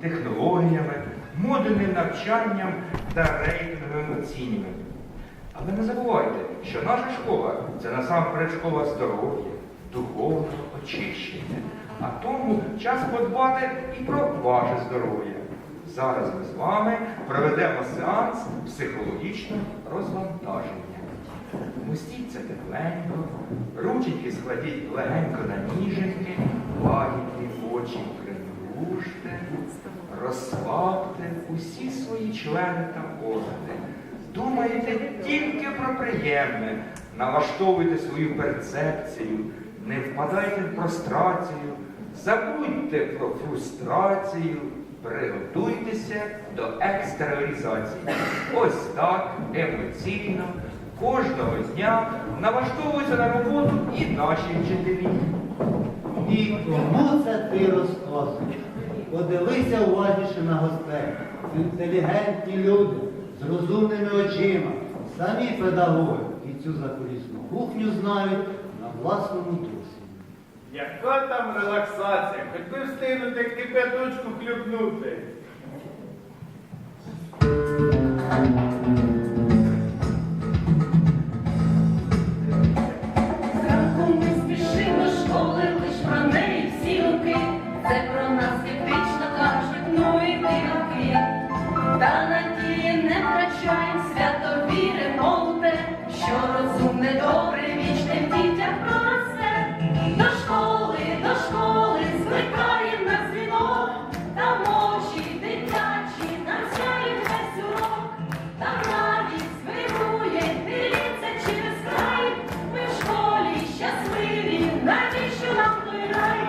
технологіями, модульним навчанням та рейтинговим оцінюванням. Але не забувайте, що наша школа це насамперед школа здоров'я, духовного очищення. А тому час подбати і про ваше здоров'я. Зараз ми з вами проведемо сеанс психологічного розвантаження. Мустіться тепленько, рученьки складіть легенько на ніженьки, лагідні очі примружте, розслабте усі свої члени та органи. Думайте тільки про приємне, налаштовуйте свою перцепцію, не впадайте в прострацію, забудьте про фрустрацію, приготуйтеся до екстериоризації. Ось так емоційно кожного дня налаштовуються на роботу і наші вчителі. І кому це ти розказуєш? Подивися уважніше на гостей. Інтелігентні люди з розумними очима, самі педагоги і цю закулісну кухню знають на власному дусі. Яка там релаксація? Хоч би встигнути кипяточку хлюбнути. Розумне, добре, вічне в дітях проросте. До школи, до школи, скликає нас дзвінок, там очі дитячі, навчає весь урок. Та навіть звирує, дивіться через край. Ми в школі щасливі, навіщо нам той рай?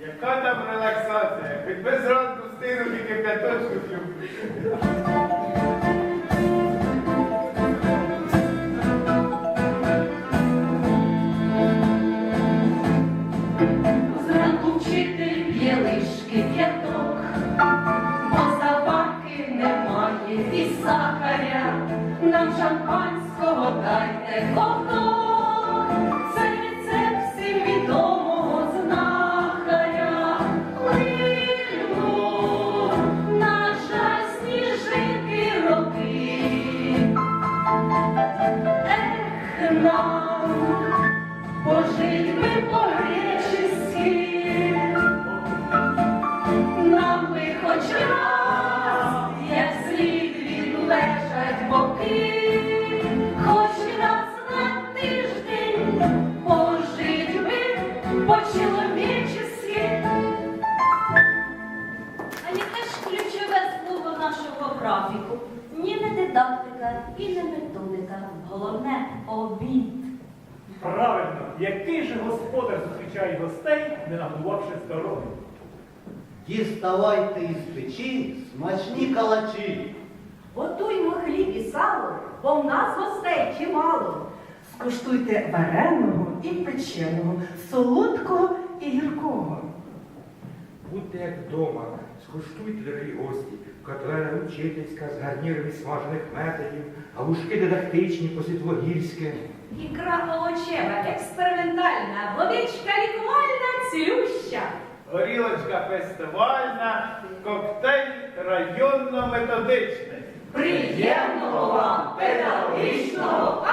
Яка там релаксація? Хоч би зранку встигнути кипяточку хлюбнути. Шампанського дайте ковток. Це всім відомого знахаря. Лину на жаль сніжинки роки. Графіку? Ні не дидактика і не методика. Головне обід. Правильно, який же господар зустрічає гостей, не нагодувавши здоров'я? Діставайте із печі смачні калачі. Готуймо хліб і сало, бо в нас гостей чимало. Скуштуйте вареного і печеного, солодкого і гіркого. Будьте як вдома, скуштуйте, дорогі гості, котлена учительська з гарнірами смажених методів, галушки дидактичні по світлогірське. Ікра овочева, експериментальна, водичка лікувальна, цілюща. Горілочка фестивальна, коктейль районно-методичний. Приємного вам педагогічного!